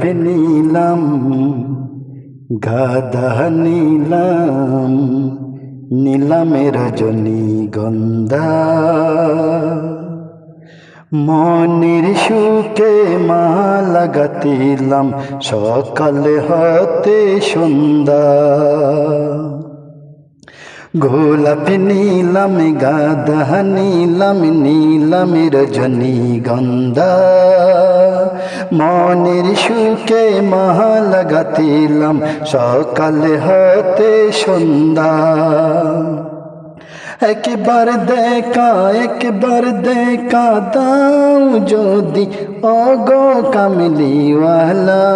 গোলাপি নীলাম গাধা নীলাম নীলামের রজনী গন্ধা মনির সুখে মা লাগাতিলাম সকালে হতে সন্ধ্যা গোলাপি নীলাম গাদা নীলাম নীলাম রজনী গন্ধা। মনের সুখে মহা লাগাতিলাম সকালে হতে সন্ধ্যা। একবার দেখা একবার দেখা দাও যদি অগ কামলিওয়ালা।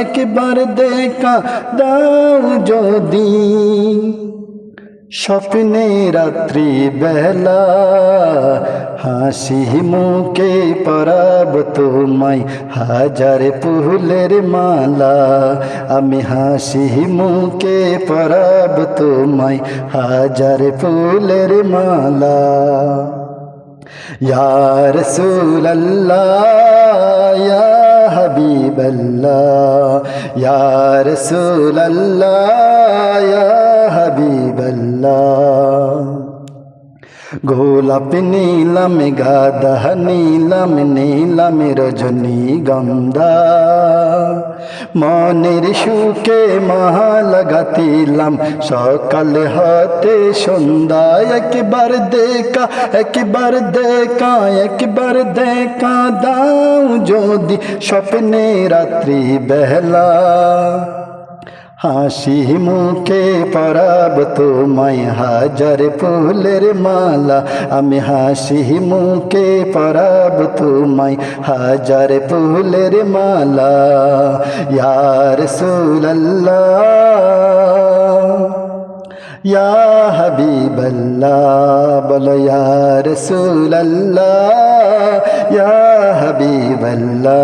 একবার দেখা দাও যদি। স্বপ্নে রাত্রি বেলা, হাসি মুখে পরাব তোমায় হাজার ফুলের মালা। আমি হাসি মুখে পরাব তোমায় হাজার ফুলের মালা। ইয়ার সুল্লাহ আল্লাহ ইয়া রসুল আল্লাহ গোলাপ নীলাম গাদা নীলাম নীলাম রজনী গন্ধা। মনের সুখে মহা লাগাতিলাম সকাল হাতে সন্ধ্যা, একবার দেখা একবার দেখা একবার দেখা দাও যদি স্বপ্নে রাত্রি বেলা। হাসি মুখে পরাব তোমায়, হাজার ফুলের মালা। আমি হাসি মুখে পরাব তোমায়, হাজার ফুলের মালা। ইয়ার সুল্লাহ ইয়া হাবিবাল্লাহ, বলো ইয়া রসুল্লাহ ইয়া হাবিবাল্লাহ।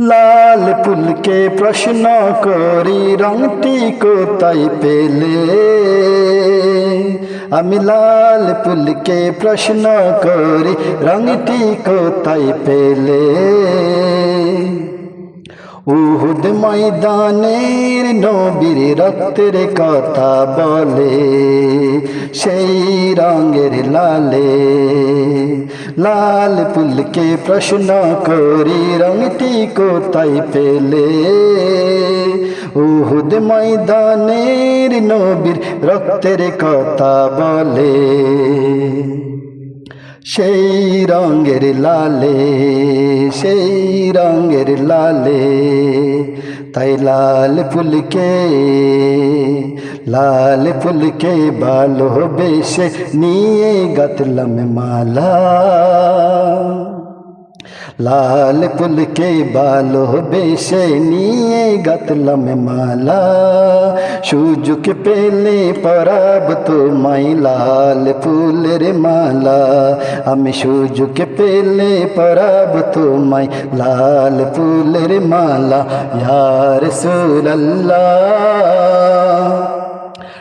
লাল পুলকে প্রশ্ন করি, রংটি কোথায় পেলে? আমি লাল পুলকে প্রশ্ন করি, রংটি কোথায় পেলে? উহুদ ময়দানের নবীর রক্তের কথা বলে, সেই রঙের লালে লাল পুলকে প্রশ্ন করি রংটি কোথায় পেলে? উহুদ ময়দানের নবীর রক্তের কথা বলে। সেই রঙের লালে, সেই রঙের লালে, তাই লাল ফুলকে লাল ফুলকে ভালোবেসে নিয়ে গাতলাম মালা। লাল পুলকে বালো বেশে নিয়ে গাতলাম মালা সুযোগ পেলে পরাব তোমায় লাল ফুলের মালা আমি সুযোগ পেলে পরাব তোমায় লাল ফুলের মালা ইয়ার সুল্লাহ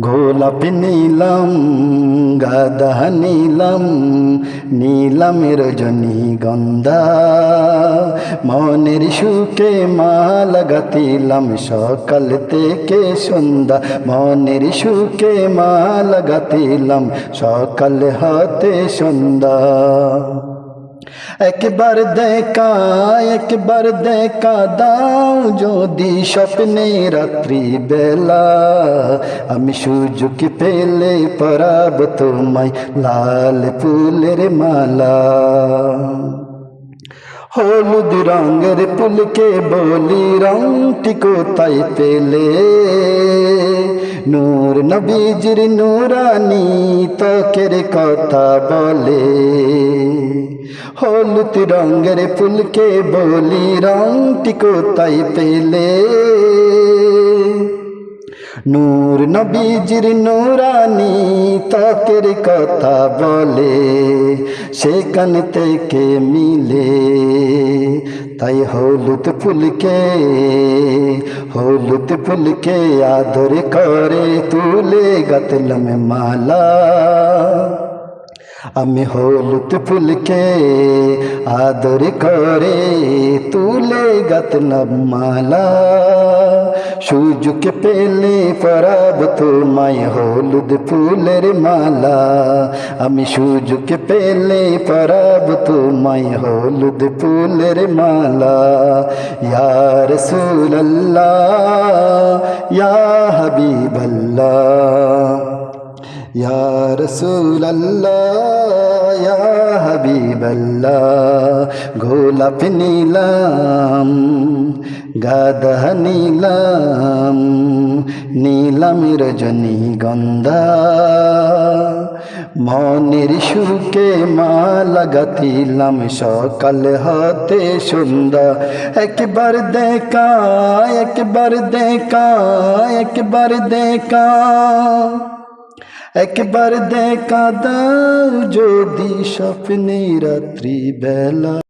গোলাপ নীলম গাদা নীলম নীলম রজনী গন্ধা। মনের সুখে মা লাগাতিলাম সকাল থেকে সন্ধ্যা। মনের সুখে মা লাগাতিলাম সকাল হতে সন্ধ্যা। একবার দেখা একবার দেখা দাও যদি স্বপ্নে রাত্রি বেলা। আমি সুযোগ পেলে পরাব তোমায় লাল ফুলের মালা। হলুদ রঙের ফুলকে বলি রংটি কোথায় পেলে? নূর নবীজির নূরানি তকের কথা বলে। হলুদ রঙের ফুলকে বলি রংটি কোথায় পেলে? নূর নবীজির নূরানি তকের কথা বলে। সেখান থেকে মিলে? তাই হলুদ ফুলকে হলুদ ফুলকে আদর করে তুলে গাতলাম মালা। আমি হলুদ ফুলকে আদর করে, তুলে গাতলাম মালা। সুযোগ পেলে পরাব তোমায় হলুদ ফুলের মালা। আমি সুযোগ পেলে পরাব তোমায় হলুদ ফুলের মালা। ইয়ার সুল্লাহ ইয়া হাবিবাল্লাহ। ইয়া রসুল্লাহ ইয়া হাবিবাল্লাহ, গোলাপ নীলাম, গাদা নীলাম নীলাম রজনী গন্ধা, মনের সুখে মা লাগাতিলাম সকাল হতে সন্ধ্যা। একবার দেখা একবার দেখা একবার দেখা। একবার দেখা দাও যদি স্বপ্নে রাত্রি বেলা।